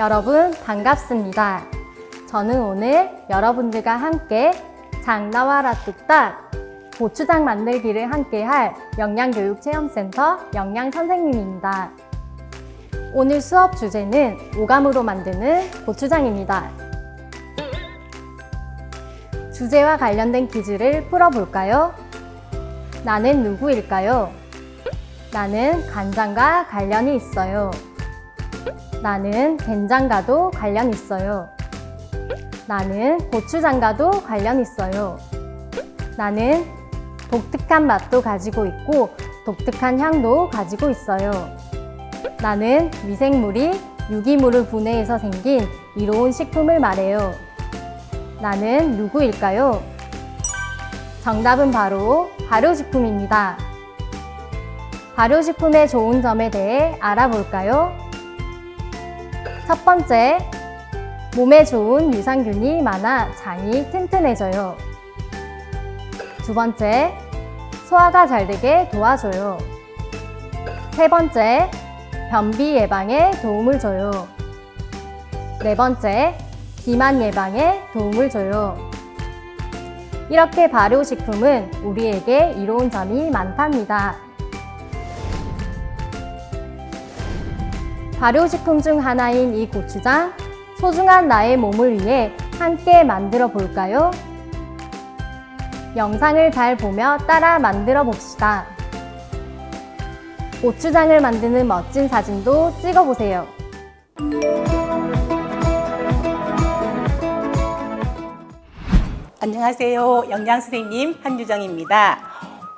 여러분 반갑습니다. 저는 오늘 여러분들과 함께 장나와 라 뚝딱 고추장 만들기를 함께 할 영양교육체험센터 영양선생님입니다. 오늘 수업 주제는 오감으로 만드는 고추장입니다. 주제와 관련된 퀴즈를 풀어볼까요? 나는 누구일까요? 나는 간장과 관련이 있어요. 나는 된장과도 관련 있어요. 나는 고추장과도 관련 있어요. 나는 독특한 맛도 가지고 있고 독특한 향도 가지고 있어요. 나는 미생물이 유기물을 분해해서 생긴 이로운 식품을 말해요. 나는 누구일까요? 정답은 바로 발효식품입니다. 발효식품의 좋은 점에 대해 알아볼까요? 첫 번째, 몸에 좋은 유산균이 많아 장이 튼튼해져요. 두 번째, 소화가 잘 되게 도와줘요. 세 번째, 변비 예방에 도움을 줘요. 네 번째, 비만 예방에 도움을 줘요. 이렇게 발효식품은 우리에게 이로운 점이 많답니다. 발효식품 중 하나인 이 고추장, 소중한 나의 몸을 위해 함께 만들어 볼까요? 영상을 잘 보며 따라 만들어 봅시다. 고추장을 만드는 멋진 사진도 찍어 보세요. 안녕하세요. 영양 선생님 한유정입니다.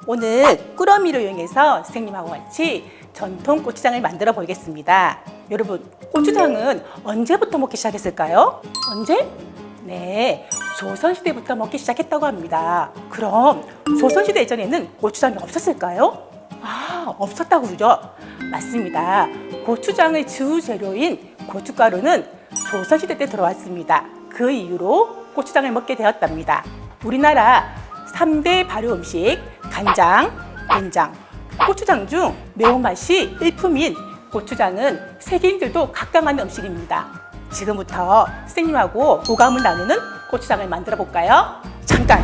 오늘 꾸러미를 이용해서 선생님하고 같이 전통 고추장을 만들어 보겠습니다. 여러분, 고추장은 언제부터 먹기 시작했을까요? 언제? 네, 조선시대부터 먹기 시작했다고 합니다. 그럼 조선시대 이전에는 고추장이 없었을까요? 아, 없었다고 그러죠? 맞습니다. 고추장의 주 재료인 고춧가루는 조선시대 때 들어왔습니다. 그 이후로 고추장을 먹게 되었답니다. 우리나라 3대 발효 음식 간장, 된장, 고추장 중 매운맛이 일품인 고추장은 세계인들도 각광하는 음식입니다. 지금부터 선생님하고 오감을 나누는 고추장을 만들어 볼까요? 잠깐!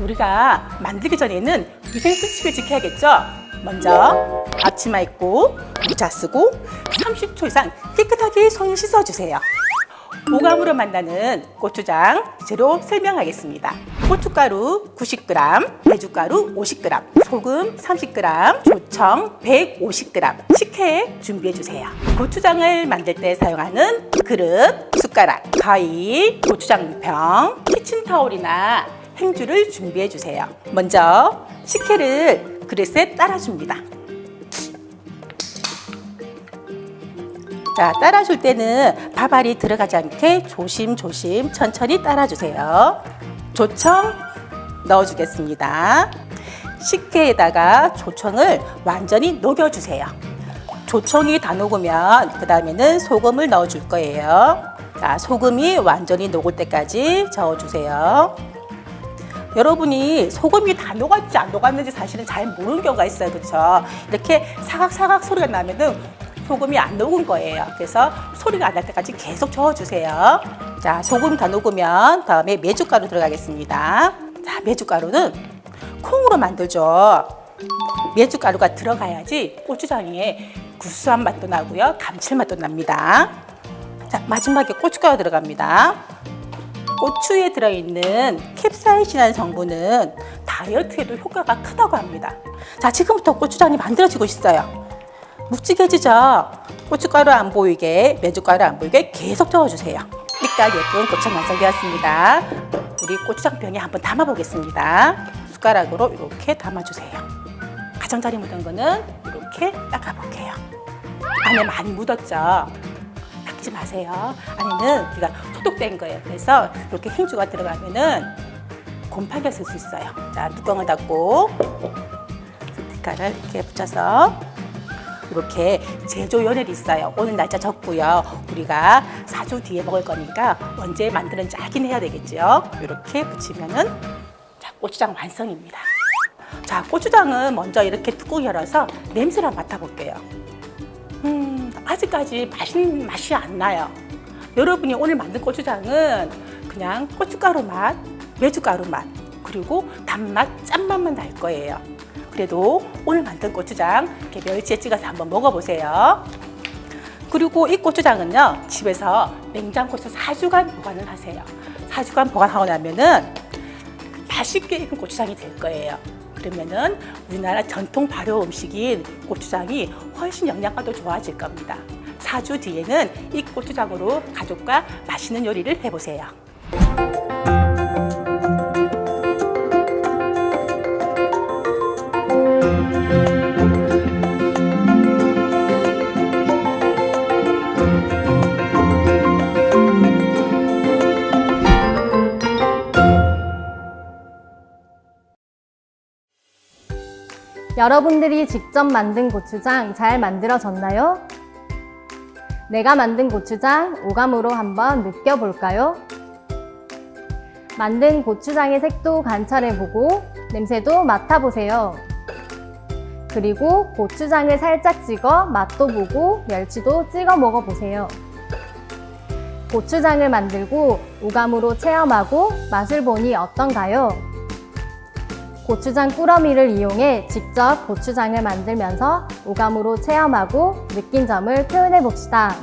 우리가 만들기 전에는 위생수칙을 지켜야겠죠? 먼저 앞치마 입고 모자 쓰고 30초 이상 깨끗하게 손 씻어주세요. 오감으로 만나는 고추장 재료 설명하겠습니다. 고춧가루 90g, 메주가루 50g, 소금 30g, 조청 150g, 식혜 준비해 주세요. 고추장을 만들 때 사용하는 그릇, 숟가락, 가위, 고추장병, 키친타올이나 행주를 준비해 주세요. 먼저 식혜를 그릇에 따라줍니다. 자, 따라줄 때는 밥알이 들어가지 않게 조심조심 천천히 따라주세요. 조청 넣어주겠습니다. 식혜에다가 조청을 완전히 녹여주세요. 조청이 다 녹으면 그 다음에는 소금을 넣어줄 거예요. 자, 소금이 완전히 녹을 때까지 저어주세요. 여러분이 소금이 다 녹았지 안 녹았는지 사실은 잘 모르는 경우가 있어요. 그렇죠? 이렇게 사각사각 소리가 나면은 소금이 안 녹은 거예요. 그래서 소리가 안 날 때까지 계속 저어주세요. 자, 소금 다 녹으면 다음에 메주가루 들어가겠습니다. 자, 메주가루는 콩으로 만들죠. 메주가루가 들어가야지 고추장에 구수한 맛도 나고요. 감칠맛도 납니다. 자, 마지막에 고춧가루 들어갑니다. 고추에 들어있는 캡사이신이라는 성분은 다이어트에도 효과가 크다고 합니다. 자, 지금부터 고추장이 만들어지고 있어요. 묵직해지죠? 고춧가루 안 보이게, 메주가루 안 보이게 계속 저어주세요. 빛깔 예쁜 고추장 완성되었습니다. 우리 고추장 병에 한번 담아보겠습니다. 숟가락으로 이렇게 담아주세요. 가장자리 묻은 거는 이렇게 닦아볼게요. 안에 많이 묻었죠? 닦지 마세요. 안에는 우리가 소독된 거예요. 그래서 이렇게 행주가 들어가면은 곰팡이가 쓸 수 있어요. 자, 뚜껑을 닫고 스티커를 이렇게 붙여서 이렇게 제조 연일이 있어요. 오늘 날짜 적고요. 우리가 4주 뒤에 먹을 거니까 언제 만드는지 알긴 해야 되겠죠. 이렇게 붙이면은 자, 고추장 완성입니다. 자, 고추장은 먼저 이렇게 뚜껑 열어서 냄새를 맡아볼게요. 음, 아직까지 맛있는 맛이 안 나요. 여러분이 오늘 만든 고추장은 그냥 고춧가루 맛, 메주가루 맛, 그리고 단맛, 짠맛만 날 거예요. 그래도 오늘 만든 고추장 이렇게 멸치에 찍어서 한번 먹어보세요. 그리고 이 고추장은요 집에서 냉장고에서 4주간 보관을 하세요. 4주간 보관하고 나면은 맛있게 익은 고추장이 될 거예요. 그러면은 우리나라 전통 발효 음식인 고추장이 훨씬 영양가도 좋아질 겁니다. 4주 뒤에는 이 고추장으로 가족과 맛있는 요리를 해보세요. 여러분들이 직접 만든 고추장 잘 만들어졌나요? 내가 만든 고추장 오감으로 한번 느껴볼까요? 만든 고추장의 색도 관찰해보고 냄새도 맡아보세요. 그리고 고추장을 살짝 찍어 맛도 보고 멸치도 찍어 먹어보세요. 고추장을 만들고 오감으로 체험하고 맛을 보니 어떤가요? 고추장 꾸러미를 이용해 직접 고추장을 만들면서 오감으로 체험하고 느낀 점을 표현해 봅시다.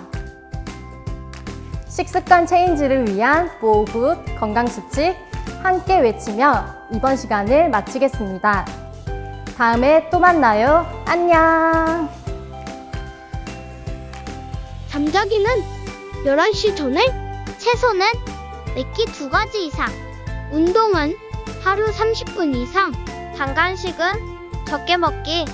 식습관 체인지를 위한 보굿 건강수칙 함께 외치며 이번 시간을 마치겠습니다. 다음에 또 만나요. 안녕! 잠자기는 11시 전에 채소는 매끼 두 가지 이상 운동은 하루 30분 이상 단간식은 적게 먹기